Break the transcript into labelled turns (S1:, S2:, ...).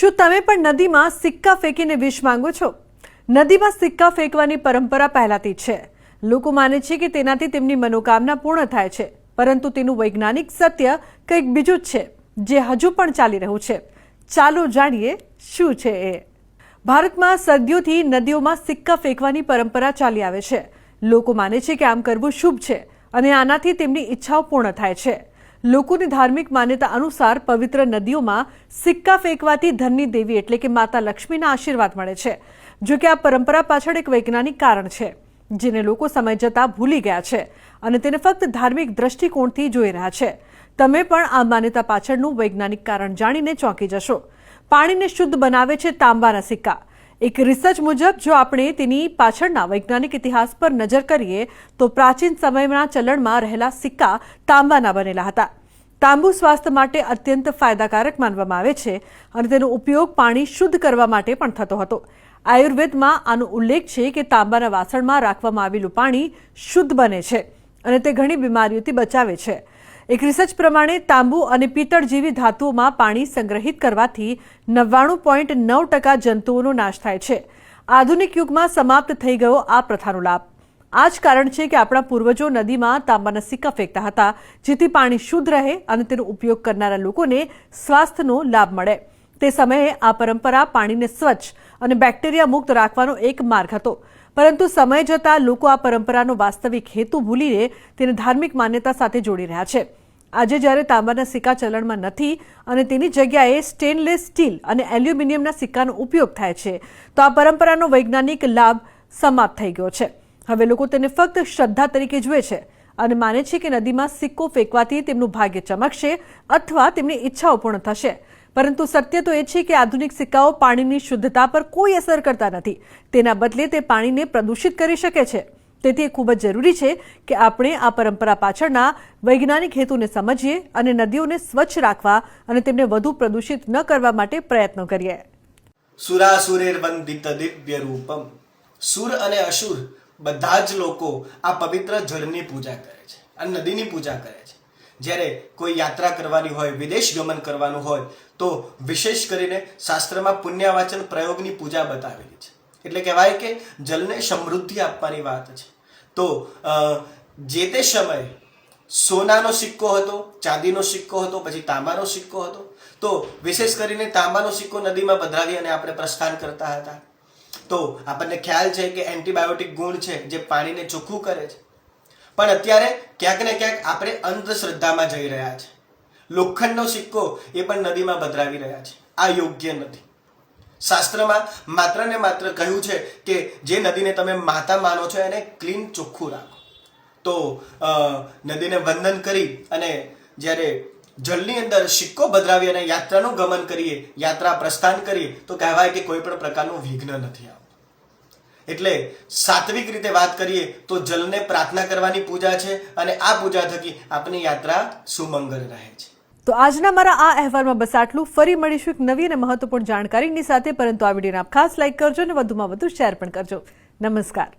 S1: શું તમે પણ નદીમાં સિક્કા ફેંકીને વિષ માંગો છો? નદીમાં સિક્કા ફેંકવાની પરંપરા પહેલાથી છે. લોકો માને છે કે તેનાથી તેમની મનોકામના પૂર્ણ થાય છે, પરંતુ તેનું વૈજ્ઞાનિક સત્ય કંઈક બીજું જ છે, જે હજુ પણ ચાલી રહ્યું છે. ચાલો જાણીએ શું છે એ. ભારતમાં સદીઓથી નદીઓમાં સિક્કા ફેંકવાની પરંપરા ચાલી આવે છે. લોકો માને છે કે આમ કરવું શુભ છે અને આનાથી તેમની ઈચ્છાઓ પૂર્ણ થાય છે. લોકોની ધાર્મિક માન્યતા અનુસાર પવિત્ર નદીઓમાં સિક્કા ફેંકવાથી ધનની દેવી એટલે કે માતા લક્ષ્મીના આશીર્વાદ મળે છે, જો કે આ પરંપરા પાછળ એક વૈજ્ઞાનિક કારણ છે, જેને લોકો સમય જતાં ભૂલી ગયા છે અને તેને ફક્ત ધાર્મિક દ્રષ્ટિકોણથી જોઈ રહ્યા છે. તમે પણ આ માન્યતા પાછળનું વૈજ્ઞાનિક કારણ જાણીને ચોંકી જશો. પાણીને શુદ્ધ બનાવે છે તાંબાના સિક્કા એક રિસર્ચ મુજબ જો આપણે તેની પાછળના વૈજ્ઞાનિક ઇતિહાસ પર નજર કરીએ, તો પ્રાચીન સમયના ચલણમાં રહેલા સિક્કા તાંબાના બનેલા હતા. તાંબુ સ્વાસ્થ્ય માટે અત્યંત ફાયદાકારક માનવામાં આવે છે અને તેનો ઉપયોગ પાણી શુદ્ધ કરવા માટે પણ થતો હતો. આયુર્વેદમાં આનો ઉલ્લેખ છે કે તાંબાના વાસણમાં રાખવામાં આવેલું પાણી શુદ્ધ બને છે અને તે ઘણી બીમારીઓથી બચાવે છે. એક રિસર્ચ પ્રમાણે તાંબુ અને પિત્તળ જેવી ધાતુઓમાં પાણી સંગ્રહિત કરવાથી નવ્વાણું પોઈન્ટ નવ ટકા જંતુઓનો નાશ થાય છે. આધુનિક યુગમાં સમાપ્ત થઈ ગયો આ પ્રથાનો લાભ. આ જ કારણ છે કે આપણા પૂર્વજો નદીમાં તાંબાના સિક્કા ફેંકતા હતા, જેથી પાણી શુદ્ધ રહે અને તેનો ઉપયોગ કરનારા લોકોને સ્વાસ્થ્યનો લાભ મળે. તે સમયે આ પરંપરા પાણીને સ્વચ્છ અને બેક્ટેરિયા મુક્ત રાખવાનો એક માર્ગ હતો. પરંતુ સમય જતાં લોકો આ પરંપરાનો વાસ્તવિક હેતુ ભૂલીને તેને ધાર્મિક માન્યતા સાથે જોડી રહ્યા છે. આજે જ્યારે તાંબાના સિક્કા ચલણમાં નથી અને તેની જગ્યાએ સ્ટેનલેસ સ્ટીલ અને એલ્યુમિનિયમના સિક્કાનો ઉપયોગ થાય છે, તો આ પરંપરાનો વૈજ્ઞાનિક લાભ સમાપ્ત થઈ ગયો છે. હવે લોકો તેને ફક્ત શ્રદ્ધા તરીકે જુએ છે અને માને છે કે નદીમાં સિક્કો ફેંકવાથી તેમનું ભાગ્ય ચમકશે અથવા તેમની ઈચ્છાઓ પૂર્ણ થશે. પરંતુ સત્ય તો એ છે કે આધુનિક સિક્કાઓ પાણીની શુદ્ધતા પર કોઈ અસર કરતા નથી. તેના બદલે તે પાણીને પ્રદૂષિત કરી શકે છે. તેથી એ ખૂબ જ જરૂરી છે કે આપણે આ પરંપરા પાછળના વૈજ્ઞાનિક હેતુને સમજીએ અને નદીઓને સ્વચ્છ રાખવા અને તેમને વધુ પ્રદૂષિત ન કરવા માટે પ્રયત્નો કરીએ.
S2: સુરાસુરેર્વંદિત દિવ્ય રૂપમ. સુર અને અસુર બધા જ લોકો આ પવિત્ર જળની પૂજા કરે છે અને નદીની પૂજા કરે છે. જ્યારે કોઈ યાત્રા કરવાની હોય, વિદેશ ગમન કરવાનું હોય, તો વિશેષ કરીને શાસ્ત્રમાં પુણ્યવાચન પ્રયોગની પૂજા બતાવેલી છે. એટલે કહેવાય કે જલને સમૃદ્ધિ આપવાની વાત છે. તો જે તે સમયે સોનાનો સિક્કો હતો, ચાંદીનો સિક્કો હતો, પછી તાંબાનો સિક્કો હતો, તો વિશેષ કરીને તાંબાનો સિક્કો નદીમાં પધરાવી અને આપણે પ્રસ્થાન કરતા હતા. તો આપણને ખ્યાલ છે કે એન્ટીબાયોટિક ગુણ છે જે પાણીને ચોખ્ખું કરે છે. પણ અત્યારે ક્યાંક ને ક્યાંક આપણે અંધશ્રદ્ધામાં જઈ રહ્યા છે. લોખંડનો સિક્કો એ પણ નદીમાં પધરાવી રહ્યા છે. આ યોગ્ય નથી. શાસ્ત્રમાં માત્ર ને માત્ર કહ્યું છે કે જે નદીને તમે માતા માનો છો એને ક્લીન ચોખ્ખું રાખો. તો નદીને વંદન કરી અને જ્યારે જળની અંદર સિક્કો ભદ્રાવી અને યાત્રાનું ગમન કરીએ, યાત્રા પ્રસ્થાન કરીએ, તો કહેવાય કે કોઈ પણ પ્રકારનું વિઘ્ન નથી આવતું એટલે સાત્વિક રીતે વાત કરીએ તો જલને પ્રાર્થના કરવાની પૂજા છે અને આ પૂજા થકી આપની યાત્રા સુમંગળ રહે છે.
S1: તો આજના મારા આ અહેવાલમાં બસ આટલું. ફરી મળીશું એક નવી અને મહત્વપૂર્ણ જાણકારીની સાથે. પરંતુ આ વિડીયોને આપ ખાસ લાઇક કરજો અને વધુમાં વધુ શેર પણ કરજો. નમસ્કાર.